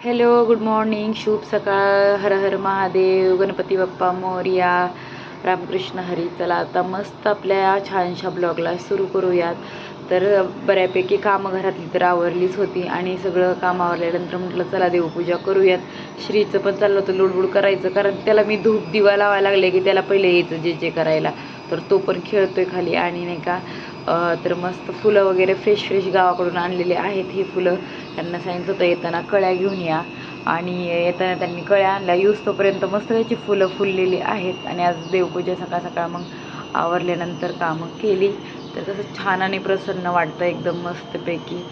Hello good morning शुभ सकाळ हर हर महादेव गणपती बाप्पा मोर्या रामकृष्ण हरी. चला आता मस्त आपल्या छानशा ब्लॉगला सुरू करूयात. तर बऱ्यापैकी कामं घरातली तर आवरलीच होती आणि सगळं काम आवरल्यानंतर म्हटलं चला देवपूजा करूयात. श्रीचं पण चाललं होतं लुडबुड करायचं कारण त्याला मी धूप दिवा लावायला लागले की त्याला पहिले यायचं जे जे करायला. तर तो पण खेळतोय खाली आणि नाही का तर मस्त फुलं वगैरे फ्रेश फ्रेश गावाकडून आणलेले आहेत ही फुलं. त्यांना सांगितलं होतं येताना कळ्या घेऊन या. आणि येताना त्यांनी कळ्या आणल्या. यूज तोपर्यंत मस्त त्याची फुलं फुललेली आहेत आणि आज देवपूजा सकाळ सकाळ मग आवरल्यानंतर कामं केली. तर कसं छान आणि प्रसन्न वाटतं एकदम मस्तपैकी.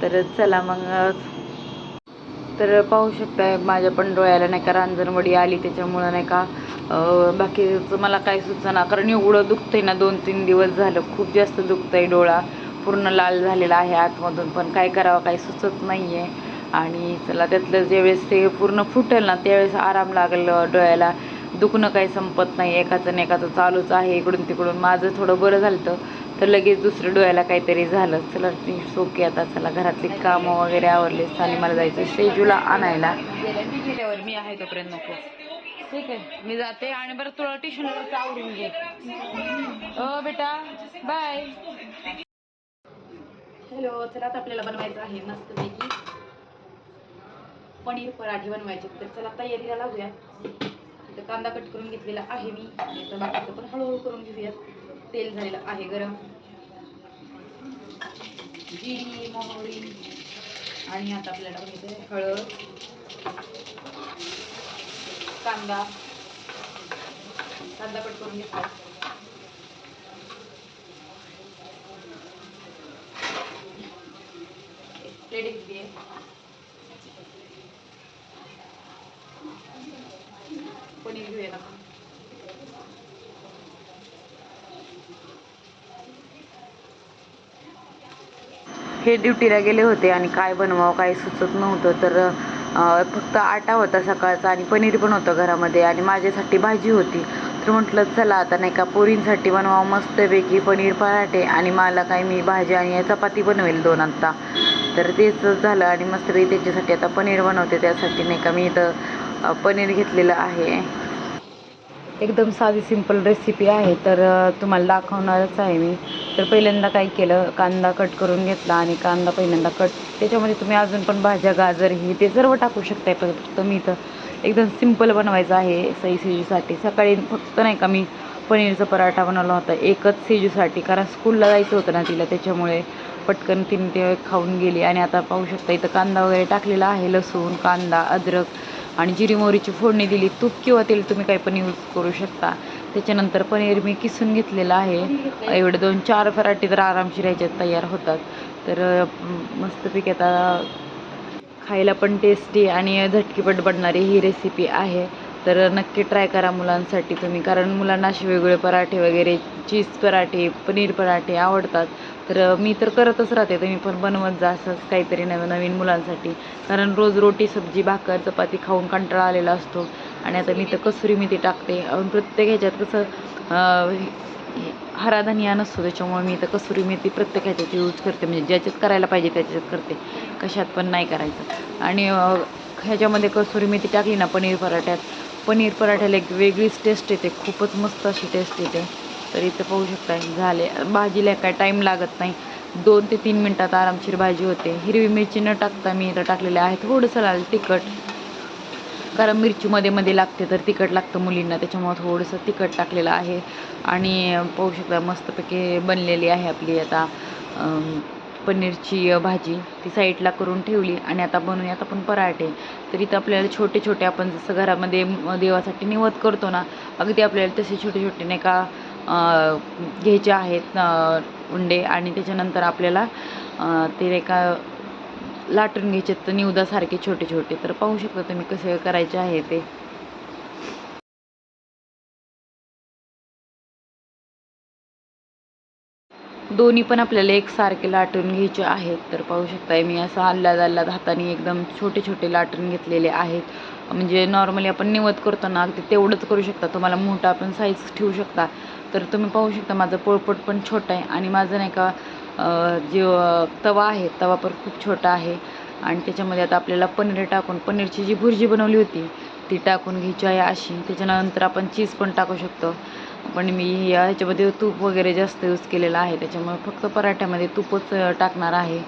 तर चला मग तर पाहू शकताय माझ्या पण डोळ्याला नाही का रांजणवडी आली त्याच्यामुळं नाही का बाकीचं मला काय सुचना कारण एवढं दुखतंय ना दोन तीन दिवस झालं खूप जास्त दुखतंय डोळा. पूर्ण लाल झालेला आहे आतमधून पण काय करावं काही सुचत नाही आहे आणि चला त्यातलं ज्यावेळेस ते पूर्ण फुटेल ना त्यावेळेस आराम लागेल डोळ्याला. दुखणं काही संपत नाही. एकाचं न एकाचं चालूच आहे. इकडून तिकडून माझं थोडं बरं झालं तर लगेच दुसरं डोळ्याला काहीतरी झालं. चला ती सोके आता चला घरातली कामं वगैरे आवरले. आणि मला जायचं सेजूला आणायला. मी आहे तोपर्यंत नको. ठीक आहे. मी जाते आणि बरं तुला ट्युशनवरच आवडून घे. ओ बेटा. बाय हॅलो चला आता आपल्याला बनवायचं आहे मस्तपैकी. पनीर पराठे बनवायचे तर चला तयारीला लागूया. इथं कांदा कट करून घेतलेला आहे मी. आणि आता बाकीचं पण हळूहळू करून घेऊयात. तेल झालेलं आहे गरम. जिरी मोहरी आणि आता आपल्याला म्हणजे हळद. कांदा. कांदा कट करून घेतला. प्लेट घेतली आहे. हे ड्युटीला गेले होते आणि काय बनवावं काय सुचत नव्हतं. तर फक्त आटा होता सकाळचा आणि पनीर पण होतं घरामध्ये आणि माझ्यासाठी भाजी होती. तर म्हटलं चला आता नाही का पोरींसाठी बनवावं मस्तपैकी पनीर पराठे आणि मला काय मी भाजी आणि चपाती बनवेल दोन आत्ता तर तेच झालं आणि मस्त त्याच्यासाठी आता पनीर बनवते. त्यासाठी नाही का मी इथं पनीर घेतलेलं आहे. एकदम साधी सिंपल रेसिपी आहे. तर तुम्हाला दाखवणारच आहे मी. तर पहिल्यांदा काय केलं कांदा कट करून घेतला आणि कांदा पहिल्यांदा कट त्याच्यामध्ये तुम्ही अजून पण भाज्या गाजर ही ते सर्व टाकू शकताय. फक्त मी इथं एकदम सिंपल बनवायचं आहे सई सेजूसाठी सकाळी फक्त नाही का मी पनीरचा पराठा बनवला होता. एकच सिजूसाठी कारण स्कूलला जायचं होतं ना तिला. त्याच्यामुळे पटकन तिने ते खाऊन गेली. आणि आता पाहू शकता इथं कांदा वगैरे टाकलेला आहे. लसूण कांदा अद्रक आणि जिरी मोहरीची फोडणी दिली तूप किंवा तेल तुम्ही काही पण यूज करू शकता. त्याच्यानंतर पनीर मी किसून घेतलेलं आहे. एवढे दोन चार पराठे तर आरामशीर ह्याच्यात तयार होतात. तर मस्तपैकी आता खायला पण टेस्टी आणि झटकीपट बनणारी ही रेसिपी आहे. तर नक्की ट्राय करा मुलांसाठी तुम्ही कारण मुलांना असे वेगवेगळे पराठे वगैरे चीज पराठे पनीर पराठे आवडतात. तर मी तर करतच राहते तुम्ही पण बनवत जा असंच काहीतरी नवीन नवीन मुलांसाठी. कारण रोज रोटी सब्जी भाकर चपाती खाऊन कंटाळा आलेला असतो. आणि आता मी तर कसुरी मेथी टाकते. अजून प्रत्येक ह्याच्यात कसं हरा धनिया नसतो. त्याच्यामुळे मी तर कसुरी मेथी प्रत्येक ह्याच्यात यूज करते. म्हणजे ज्याच्यात करायला पाहिजे त्याच्यात करते. कशात पण नाही करायचं. आणि ह्याच्यामध्ये कसुरी मेथी टाकली ना पनीर पराठ्यात. पनीर पराठ्याला एक वेगळीच टेस्ट येते. खूपच मस्त अशी टेस्ट येते. तर इथं पाहू शकता झाले. भाजीला काय टाईम लागत नाही. दोन ते तीन मिनटात आरामशीर भाजी होते. हिरवी मिरची न टाकता मी इथं टाकलेले आहे थोडंसं लाल तिखट. कारण मिरचीमध्ये मध्ये लागते तर तिखट लागतं मुलींना. त्याच्यामुळे थोडंसं तिखट टाकलेलं आहे. आणि पाहू शकता मस्तपैकी बनलेली आहे आपली आता पनीरची भाजी. ती साईडला करून ठेवली आणि आता बनवूयात आपण पराठे. तर इथं आपल्याला छोटे छोटे आपण जसं घरामध्ये देवासाठी निवत करतो ना अगदी आपल्याला तसे छोटे छोटे नाही का घ्यायचे आहेत उंडे आणि त्याच्यानंतर आपल्याला ते एका लाटून घ्यायचे तर निवदासारखे छोटे छोटे तर पाहू शकता तुम्ही कसे करायचे आहे ते. दोन्ही पण आपल्याला एकसारखे लाटून घ्यायचे आहेत. तर पाहू शकताय मी असं आल्लाद आल्लाद हाताने एकदम छोटे छोटे लाटून घेतलेले आहेत. म्हणजे नॉर्मली आपण निवत करतो ना अगदी तेवढंच करू शकता. तुम्हाला मोठा पण साईज ठेवू शकता. तर तुम्ही पाहू शकता माझं पोळपट पण छोटं आहे आणि माझं नाही का जे तवा आहे तवा पण खूप छोटा आहे. आणि त्याच्यामध्ये आता आपल्याला पनीर टाकून पनीरची जी भुर्जी बनवली होती ती टाकून घ्यायची आहे अशी. त्याच्यानंतर आपण चीज पण टाकू शकतो. पण मी या ह्याच्यामध्ये तूप वगैरे जास्त यूज केलेलं आहे. त्याच्यामुळे फक्त पराठ्यामध्ये तूपच टाकणार आहे.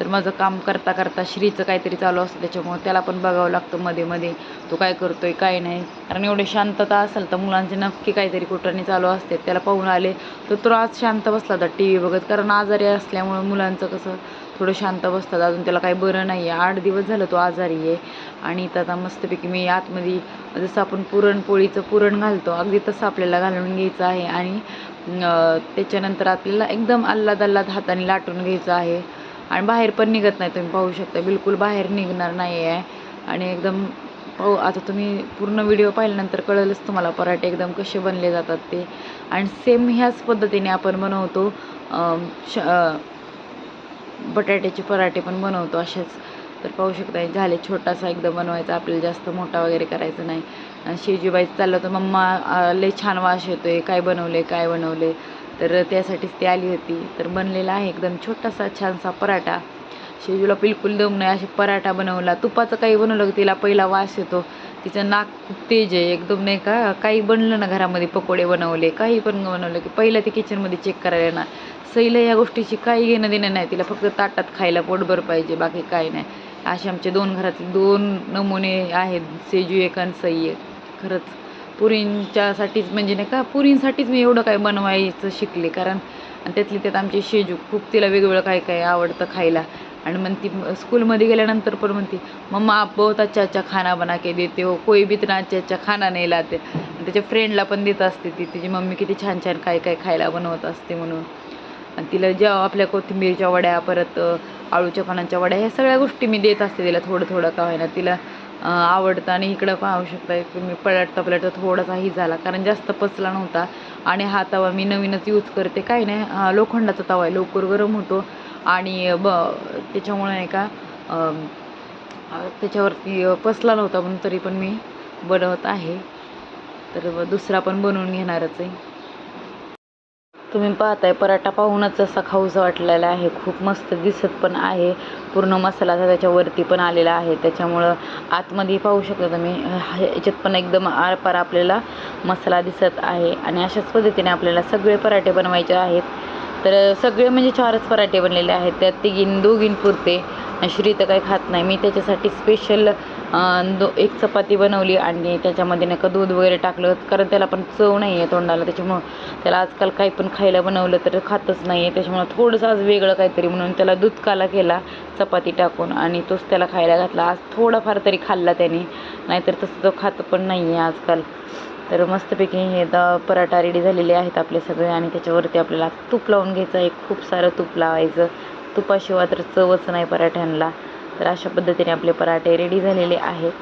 तर माझं काम करता करता श्रीचं काहीतरी चालू असतं. त्याच्यामुळे त्याला पण बघावं लागतं मध्ये मध्ये. तो काय करतो आहे काय नाही. कारण एवढे शांतता असेल तर मुलांचे नक्की काहीतरी कुठं चालू असते. त्याला पाहून आले तर तो आज शांत बसला होता टी व्ही बघत. कारण आजारी असल्यामुळं मुलांचं कसं थोडं शांत बसतात. अजून त्याला काही बरं नाही आहे आठ दिवस झालं तो आजारी आहे. आणि इथं आता मस्तपैकी मी आतमध्ये जसं आपण पुरणपोळीचं पुरण घालतो अगदी तसं आपल्याला घालून घ्यायचं. आहे आणि त्याच्यानंतर आपल्याला एकदम अल्लाद अल्लाद हाताने लाटून घ्यायचं आहे. आणि बाहेर पण निघत नाही तुम्ही पाहू शकता. बिलकुल बाहेर निघणार नाही आहे आणि एकदम पाहू आता तुम्ही पूर्ण व्हिडिओ पाहिल्यानंतर कळेलच तुम्हाला पराठे एकदम कसे बनले जातात ते. आणि सेम ह्याच पद्धतीने आपण बनवतो श बटाट्याचे पराठे पण बनवतो असेच. तर पाहू शकता झाले छोटासा एकदम बनवायचा आपल्याला जास्त मोठा वगैरे करायचा नाही. आणि शेजीबाईचं चाललं तर मम्मा लय छान वास येतो आहे काय बनवले काय बनवले? तर त्यासाठीच ती आली होती. तर बनलेला आहे एकदम छोटासा छानसा पराठा. शेजूला बिलकुल दम नाही असे पराठा बनवला. तुपाचं काही बनवलं की तिला? पहिला वास येतो. तिचं नाक खूप तेज आहे एकदम नाही का? काही बनलं ना घरामध्ये पकोडे बनवले काही पण बनवलं की पहिलं ते किचनमध्ये चेक करायला ना सैला या गोष्टीची काही घेणं देणं नाही तिला फक्त ताटात खायला पोटभर पाहिजे बाकी काही नाही. असे आमचे दोन घरातले दोन नमुने आहेत सेजू एक आणि सई एक. खरंच पुरींच्यासाठीच म्हणजे नाही का पुरींसाठीच मी एवढं काय बनवायचं शिकले. कारण आणि त्यातली त्यात आमची शेजू खूप तिला वेगवेगळं काय काय आवडतं खायला. आणि मग ती स्कूलमध्ये गेल्यानंतर पण म्हणते मम्मा आप बहुत अच्छा अच्छा खाना बना के देते हो कोई भी इतना अच्छा अच्छा खाना नाही लाते. आणि त्याच्या फ्रेंडला पण देत असते ती तिची मम्मी किती छान छान काय काय खायला बनवत असते म्हणून. आणि तिला जेव्हा आपल्या कोथिंबीरच्या वड्या परत आळूच्या पानांच्या वड्या ह्या सगळ्या गोष्टी मी देत असते तिला थोडं थोडं का होईना. तिला आवडतं आणि इकडं पाहू शकता तुम्ही पलटता पलटता थोडासा ही झाला. कारण जास्त पचला नव्हता आणि हा तवा मी नवीनच यूज करते. काय नाही लोखंडाचा तवा आहे. लवकर गरम होतो आणि ब त्याच्यामुळे नाही का त्याच्यावरती पसला नव्हता म्हणून तरी पण मी बनवत आहे. तर दुसरा पण बनवून घेणारच आहे. तुम्ही पाहताय पराठा पाहूनच असा खाऊसा वाटलेला आहे. खूप मस्त दिसत पण आहे. पूर्ण मसाला त्याच्यावरती पण आलेला आहे. त्याच्यामुळं आतमध्ये पाहू शकता तुम्ही. याच्यात पण एकदम आरपार आपल्याला मसाला दिसत आहे. आणि अशाच पद्धतीने आपल्याला सगळे पराठे बनवायचे आहेत. तर सगळे म्हणजे चारच पराठे बनलेले आहेत. त्यात तिघीन दोघींपुरते. श्री तर काही खात नाही. मी त्याच्यासाठी स्पेशल दो एक चपाती बनवली आणि त्याच्यामध्ये नाही का दूध वगैरे टाकलं. कारण त्याला पण चव नाही आहे तोंडाला त्याच्यामुळं त्याला आजकाल काही पण खायला बनवलं तर खातच नाही आहे त्याच्यामुळं थोडंसं आज वेगळं काहीतरी म्हणून त्याला दूध काला केला चपाती टाकून आणि तोच त्याला खायला घातला. आज थोडाफार तरी खाल्ला त्याने नाहीतर तसं तो खात पण नाही आहे आजकाल. तर मस्तपैकी हे द पराठा रेडी झालेले आहेत आपले सगळे आणि त्याच्यावरती आपल्याला तूप लावून घ्यायचं आहे. खूप सारं तूप लावायचं. तुपाशिवाय तर चवच नाही पराठ्यांना तर अशा पद्धतीने आपले पराठे रेडी झालेले आहेत.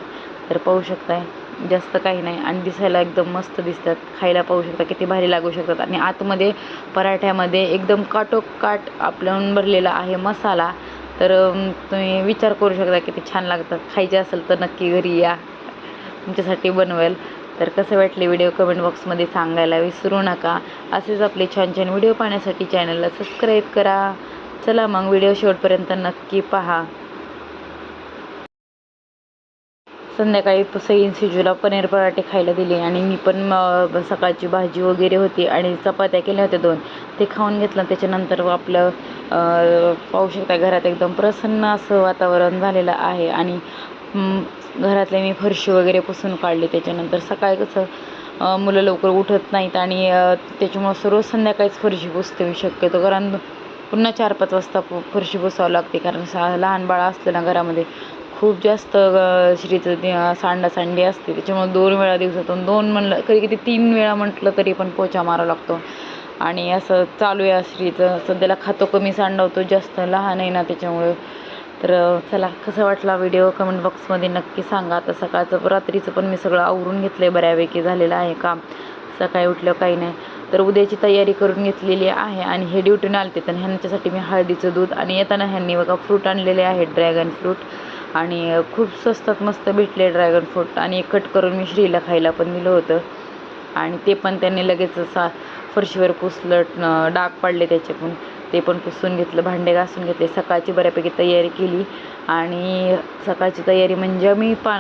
तर पाहू शकताय जास्त काही नाही. आणि दिसायला एकदम मस्त दिसतात. खायला पाहू शकता किती भारी लागू शकतात. आणि आतमध्ये पराठ्यामध्ये एकदम काटोकाट आपल्याहून भरलेला आहे मसाला. तर तुम्ही विचार करू शकता किती छान लागतात. खायचे असेल तर नक्की घरी या. तुमच्यासाठी बनवेल. तर कसं वाटले व्हिडिओ कमेंट बॉक्समध्ये सांगायला विसरू नका. असेच आपले छान छान व्हिडिओ पाहण्यासाठी चॅनलला सबस्क्राईब करा. चला मग व्हिडिओ शेवटपर्यंत नक्की पहा. संध्याकाळी सईन सिजूला पनीर पराठे खायला दिले आणि मी पण सकाळची भाजी वगैरे होती आणि चपात्या केल्या होत्या दोन. ते खाऊन घेतलं त्याच्यानंतर आपलं पाहू शकता घरात एकदम प्रसन्न असं वातावरण झालेलं आहे आणि घरातले मी फरशी वगैरे पुसून काढली. त्याच्यानंतर सकाळी कसं मुलं लवकर उठत नाहीत आणि त्याच्यामुळं सर्व संध्याकाळीच फरशी पुसते मी शक्यतो. कारण पुन्हा चार पाच वाजता फरशी पुसावं लागते कारण सा लहान बाळ असलं ना घरामध्ये खूप जास्त श्रीचं सांडासांडी असते. त्याच्यामुळे दोन वेळा दिवसातून दोन म्हणलं कधी कधी तीन वेळा म्हटलं तरी पण पोचा मारावा लागतो. आणि असं चालू आहे श्रीचं. सध्याला खातो कमी सांडवतो जास्त लहान आहे ना त्याच्यामुळे. तर चला कसं वाटला व्हिडिओ? कमेंट बॉक्समध्ये नक्की सांगा. आता सकाळचं रात्रीचं पण मी सगळं आवरून घेतलं आहे बऱ्यापैकी. झालेलं आहे काम. सकाळी उठलं काही नाही. तर उद्याची तयारी करून घेतलेली आहे आणि हे ड्युटीने आलते. तर ह्यांच्यासाठी मी हळदीचं दूध आणि येताना ह्यांनी बघा फ्रूट आणलेले आहेत ड्रॅगन फ्रूट. आणि खूप स्वस्तात मस्त भेटले ड्रॅगन फ्रूट आणि कट करून मी श्रीला खायला पण दिलं होतं. आणि ते पण त्यांनी लगेच सा फरशीवर पुसलं डाग पाडले त्याचे पण ते पण पुसून घेतलं भांडे घासून घेतले. सकाळची बऱ्यापैकी तयारी केली. आणि सकाळची तयारी म्हणजे मी पा